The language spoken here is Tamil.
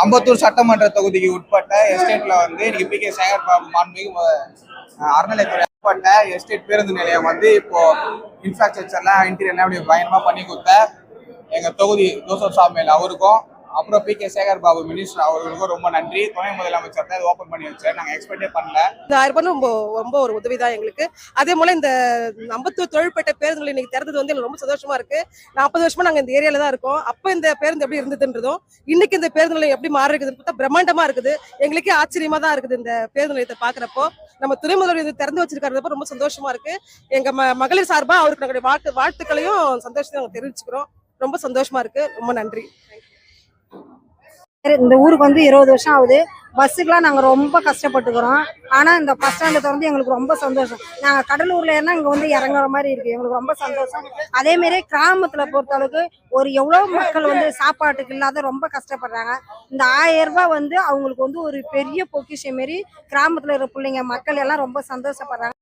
அம்பத்தூர் சட்டமன்ற தொகுதிக்கு உட்பட்ட எஸ்டேட்ல வந்து இன்னைக்கு பி கே சேகர் பாபு மாண்புமிகு அறநிலைத்துறை உட்பட்ட எஸ்டேட் பேருந்து நிலையம் வந்து இப்போ இன்ஃப்ராஸ்ட்ரக்சர்லாம் இன்டீரியர்லாம் அப்படி பயங்கரமா பண்ணி கொடுத்த எங்க தொகுதி ஜோசப் சாமியில் அவருக்கும் அப்புறம் P K Sekar Babu minister அவர்களுக்கும் ரொம்ப நன்றி. துணை முதலமைச்சர் தான் ஓப்பன் பண்ணி வச்சார். நாங்கள் எக்ஸ்பெக்டே பண்ணல. இந்த ஆயிரம் ரூபாய் ரொம்ப ரொம்ப ஒரு உதவி தான் எங்களுக்கு. அதே போல இந்த அம்பத்தூர் தொழில்பட்ட பேருந்துகள் இன்னைக்கு திறந்தது வந்து எங்களுக்கு ரொம்ப சந்தோஷமா இருக்கு. நாற்பது வருஷமா நாங்க இந்த ஏரியால தான் இருக்கோம். அப்ப இந்த பேருந்து எப்படி இருந்ததுன்றதும் இன்னைக்கு இந்த பேருந்து நிலையம் எப்படி மாறி இருக்குதுன்னு பார்த்தா பிரம்மாண்டமா இருக்குது. எங்களுக்கே ஆச்சரியமா தான் இருக்குது இந்த பேருந்து நிலையத்தை பாக்குறப்போ நம்ம துணை முதல்வர் திறந்து வச்சிருக்கிறப்ப ரொம்ப சந்தோஷமா இருக்கு. எங்க ம மகளிர் சார்பா அவருக்கு நாங்களுடைய வாழ்த்து வாழ்த்துக்களையும் சந்தோஷத்தையும் நாங்க தெரிவிச்சுக்கிறோம். ரொம்ப சந்தோஷமா இருக்கு. ரொம்ப நன்றி. இந்த ஊருக்கு வந்து இருபது வருஷம் ஆகுது. பஸ்ஸுக்கெலாம் நாங்கள் ரொம்ப கஷ்டப்பட்டுக்கிறோம். ஆனால் இந்த பஸ் ஸ்டாண்டை திறந்து எங்களுக்கு ரொம்ப சந்தோஷம். நாங்கள் கடலூரில் ஏன்னா இங்கே வந்து இறங்குற மாதிரி இருக்குது எங்களுக்கு ரொம்ப சந்தோஷம். அதேமாரி கிராமத்தில் பொறுத்தளவுக்கு ஒரு எவ்வளோ மக்கள் வந்து சாப்பாட்டுக்கு இல்லாத ரொம்ப கஷ்டப்படுறாங்க. இந்த ஆயிரம் ரூபாய் வந்து அவங்களுக்கு வந்து ஒரு பெரிய பொக்கிஷம் மாரி கிராமத்தில் இருக்கிற பிள்ளைங்க மக்கள் எல்லாம் ரொம்ப சந்தோஷப்படுறாங்க.